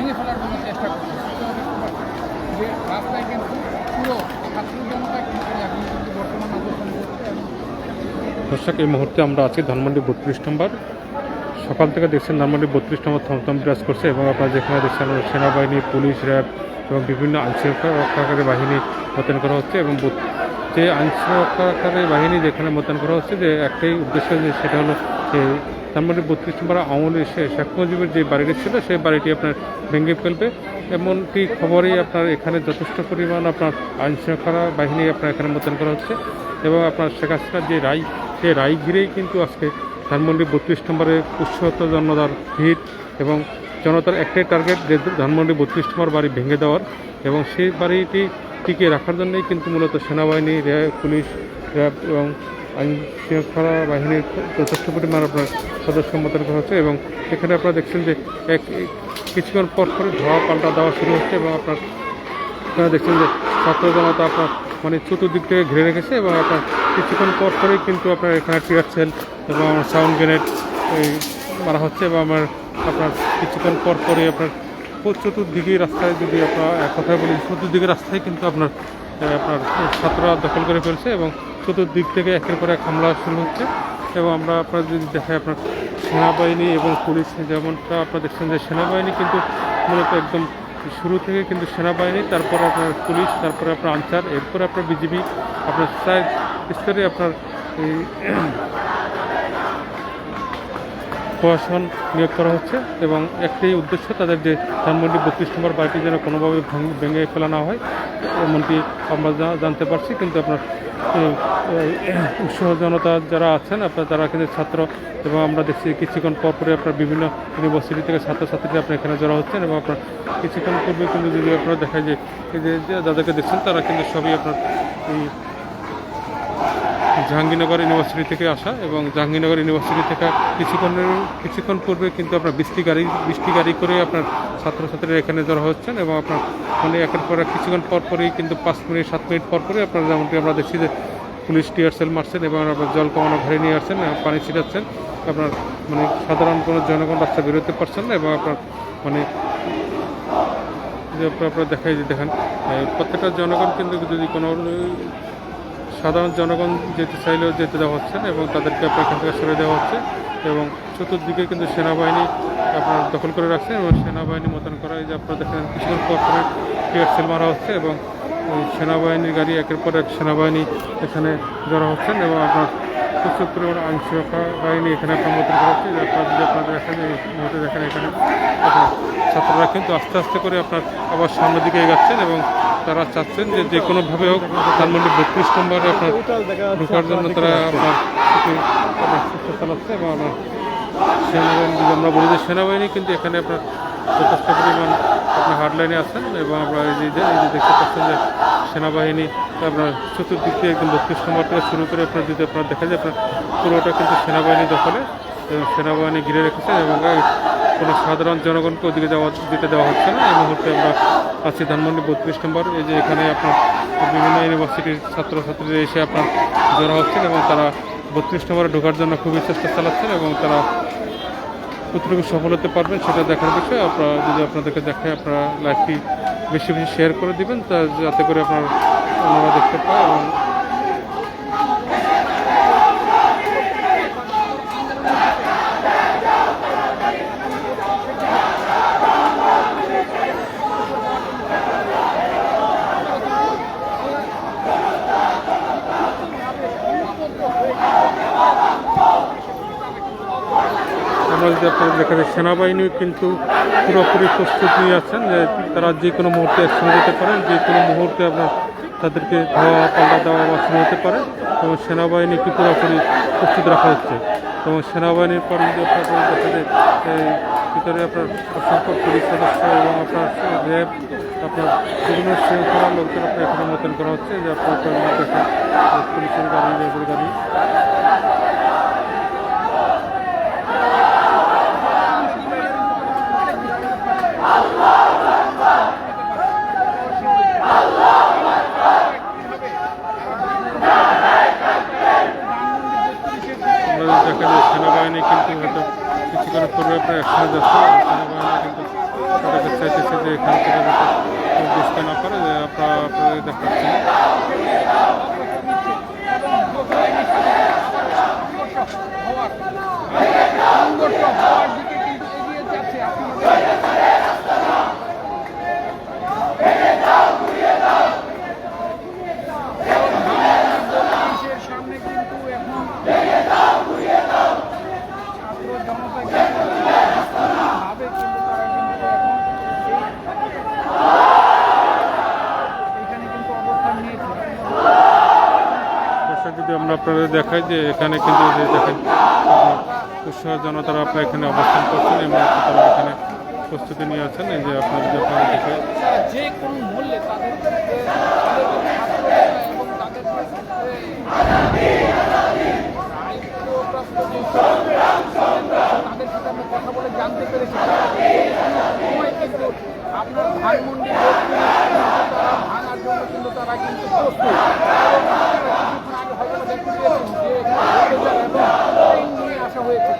ভেঙে ফেলার জন্য চেষ্টা করছে যে রাস্তায় কিন্তু পুরো ছাত্র কিন্তু এখন কিন্তু বর্তমান দর্শক, এই মুহূর্তে আমরা আছি ধানমন্ডি বত্রিশ নম্বর। সকাল থেকে দেখছেন ধানমন্ডি বত্রিশ নম্বর থমথম বিরাজ করছে এবং আপনারা যেখানে দেখছেন সেনাবাহিনী, পুলিশ, র্যাব এবং বিভিন্ন আইনশৃঙ্খলা রক্ষাকারী বাহিনী মোতায়েন করা হচ্ছে এবং যে যে আইনশৃঙ্খলাকারী বাহিনী যেখানে মোতায়েন করা হচ্ছে, যে একটাই উদ্দেশ্য যে সেটা হলো ধানমন্ডি বত্রিশ নম্বর আমলে এসে শেখ মুজিবের যে বাড়িটি ছিল, সেই বাড়িটি আপনার ভেঙে ফেলবে। এমনটি খবরই আপনার এখানে যথেষ্ট পরিমাণ আপনার আইন আইনশৃঙ্খলা বাহিনী আপনার এখানে মোতায়েন করা হচ্ছে এবং আপনার শেখ হাসিনার যে রায় সেই রায় ঘিরেই কিন্তু আজকে ধানমন্ডি বত্রিশ নম্বরে উৎসত জনতার ভিড় এবং জনতার একটাই টার্গেট যে ধানমন্ডি বত্রিশ নম্বর বাড়ি ভেঙে দেওয়ার এবং সেই বাড়িটি টিকিয়ে রাখার জন্যই কিন্তু মূলত সেনাবাহিনী র্যাব পুলিশ র্যাব এবং আইন শৃঙ্খলা বাহিনীর যথেষ্ট পরিমাণ আপনার সদস্য মোতায়েন করা হচ্ছে এবং এখানে আপনারা দেখছেন যে এক কিছুক্ষণ পর পরে ধোয়া পাল্টা দেওয়া শুরু হচ্ছে এবং আপনার আপনারা দেখছেন যে ছাত্র জনতা আপনার মানে চতুর্দিক থেকে ঘিরে রেখেছে এবং আপনার কিছুক্ষণ পর পরেই কিন্তু আপনার এখানে টিয়ার সেল এবং সাউন্ড গ্রেনেড মারা হচ্ছে এবং আমার আপনার কিছুক্ষণ পর পরে আপনার চতুর্দিকে রাস্তায় যদি আপনার এক কথায় বলি, চতুর্দিকে রাস্তায় কিন্তু আপনার আপনার ছাত্ররা দখল করে ফেলছে এবং চতুর্দিক থেকে একের পর এক হামলা শুরু হচ্ছে। এবং আমরা আপনার যদি দেখাই আপনার সেনাবাহিনী এবং পুলিশ, যেমনটা আপনার দেখছেন যে সেনাবাহিনী কিন্তু মূলত একদম শুরু থেকে কিন্তু সেনাবাহিনী, তারপরে আপনার পুলিশ, তারপরে আপনার আনসার, এরপরে আপনার বিজিবি, আপনার স্তরে আপনার এই প্রশাসন নিয়োগ করা হচ্ছে এবং একটি উদ্দেশ্য তাদের যে ধানমন্ডি বত্রিশ নম্বর বাড়িটি যেন কোনোভাবে ভাঙ- ফেলা না হয় এমনটি আমরা জানতে পারছি। কিন্তু আপনার এই, এই, উৎসাহ জনতা যারা আছেন আপনার তারা কিন্তু ছাত্র এবং আমরা দেখছি কিছুক্ষণ পর পরে আপনার বিভিন্ন ইউনিভার্সিটি থেকে ছাত্রছাত্রীরা আপনার এখানে জড়া হচ্ছেন এবং আপনার কিছুক্ষণ পূর্বে কিন্তু যদি আপনারা দেখা যায় যে যে যাদেরকে দেখছেন তারা কিন্তু সবই আপনার এই জাহাঙ্গীরনগর ইউনিভার্সিটি থেকে আসা এবং জাহাঙ্গীরনগর ইউনিভার্সিটি থেকে কিছুক্ষণের, কিছুক্ষণ পূর্বে কিন্তু আপনার বৃষ্টি গাড়ি বৃষ্টি গাড়ি করে আপনার ছাত্রছাত্রীরা এখানে জড়ো হচ্ছেন এবং আপনার মানে একের পর কিছুক্ষণ পর পরই কিন্তু পাঁচ মিনিট, সাত মিনিট পর পরে আপনার যেমনটি আমরা দেখছি যে পুলিশ টিয়ার সেল মারছেন এবং আপনার জল কমানো ঘরে নিয়ে আসছেন পানি ছিটাচ্ছেন। আপনার মানে সাধারণ কোনো জনগণ রাস্তা বেরোতে পারছেন না এবং আপনার মানে যে দেখাই যে দেখেন প্রত্যেকটা জনগণ কিন্তু যদি কোনো সাধারণ জনগণ যেতে চাইলেও যেতে দেওয়া হচ্ছে না এবং তাদেরকে আপনার এখান থেকে সরে দেওয়া হচ্ছে এবং চতুর্দিকে কিন্তু সেনাবাহিনী আপনার দখল করে রাখছে এবং সেনাবাহিনী মোতায়েন করা যে আপনারা দেখেন কিছুক্ষণ পর পরে টিয়ার সেল মারা হচ্ছে এবং সেনাবাহিনীর গাড়ি একের পর এক সেনাবাহিনী এখানে জড়া হচ্ছেন এবং আপনার প্রচুর পরিমাণ আইন সুরক্ষা বাহিনী এখানে আপনার মোতায়েন করা হচ্ছে। আপনারা দেখেন, এই মুহূর্তে দেখেন এখানে ছাত্ররা কিন্তু আস্তে আস্তে করে আপনার আবার সামনের দিকে এগাচ্ছেন এবং তারা চাচ্ছেন যে যে কোনোভাবে হোক ধানমন্ডি বত্রিশ নম্বরে আপনার ঢোকার জন্য তারা আপনার চেষ্টা চালাচ্ছে এবং আপনার সেনাবাহিনী আমরা বলি যে সেনাবাহিনী, কিন্তু এখানে আপনার যথেষ্ট পরিমাণ আপনার হার্ডলাইনে আছেন এবং আমরা এই যে এই যে দেখতে পাচ্ছেন যে সেনাবাহিনী আপনার চতুর্দিক দিয়ে একদম বত্রিশ নম্বর থেকে শুরু করে আপনার যদি আপনার দেখা যায় আপনার পুরোটা কিন্তু সেনাবাহিনী দখলে, সেনাবাহিনী ঘিরে রেখেছেন এবং কোনো সাধারণ জনগণকে ওদিকে যাওয়া দিতে দেওয়া হচ্ছে না। এই মুহূর্তে আমরা আছি ধানমন্ডি বত্রিশ নম্বর। এই যে এখানে আপনার বিভিন্ন ইউনিভার্সিটির ছাত্রছাত্রীরা এসে আপনার জড়ো হচ্ছেন এবং তারা বত্রিশ নম্বরে ঢোকার জন্য খুবই চেষ্টা চালাচ্ছেন এবং তারা কতটুকু সফল হতে পারবেন সেটা দেখার বিষয়। আপনারা যদি আপনাদেরকে দেখে আপনারা লাইভটি বেশি বেশি শেয়ার করে দিবেন, তা যাতে করে আপনার অন্যরা দেখতে পায় এবং আমরা যদি আপনাদের দেখা যায় সেনাবাহিনী কিন্তু পুরোপুরি প্রস্তুত নিয়ে আছেন যে তারা যে কোনো মুহূর্তে অ্যাকশনে যেতে পারেন যে কোনো মুহূর্তে আপনার তাদেরকে ধাওয়া পাল্টা দেওয়া বা শুরু হতে পারে এবং সেনাবাহিনীকে পুরোপুরি প্রস্তুত রাখা হচ্ছে। এবং সেনাবাহিনীর পর যদি আপনার দেখা যায় ভিতরে আপনার অসংখ্য পুলিশ সদস্য এবং আপনার র্যাব, আপনার বিভিন্ন শৃঙ্খলা লোকদের আপনার এখানে মোতায়েন করা হচ্ছে যে আপনার পুলিশের গাড়ি, র্যাবের গাড়ি। আমরা যদি দেখা যায় সেনাবাহিনী কিন্তু হয়তো কিছুক্ষণ পূর্বে প্রায় একসাথে যাচ্ছে সেনাবাহিনী কিন্তু তাদেরকে চাইতেছে যে এখান থেকে বুঝতে না পারে আপনারা যদি আমরা আপনাদের দেখাই যে এখানে কিন্তু যে দেখেন উৎসাহ জনতারা আপনার এখানে অবস্থান করছেন এবং তারা এখানে প্রস্তুতি নিয়ে আছেন, এই যে আপনার যে আপনারা দেখে আপনার ভাঙার জন্য কিন্তু তারা কিন্তু প্রস্তুত আশা হয়েছে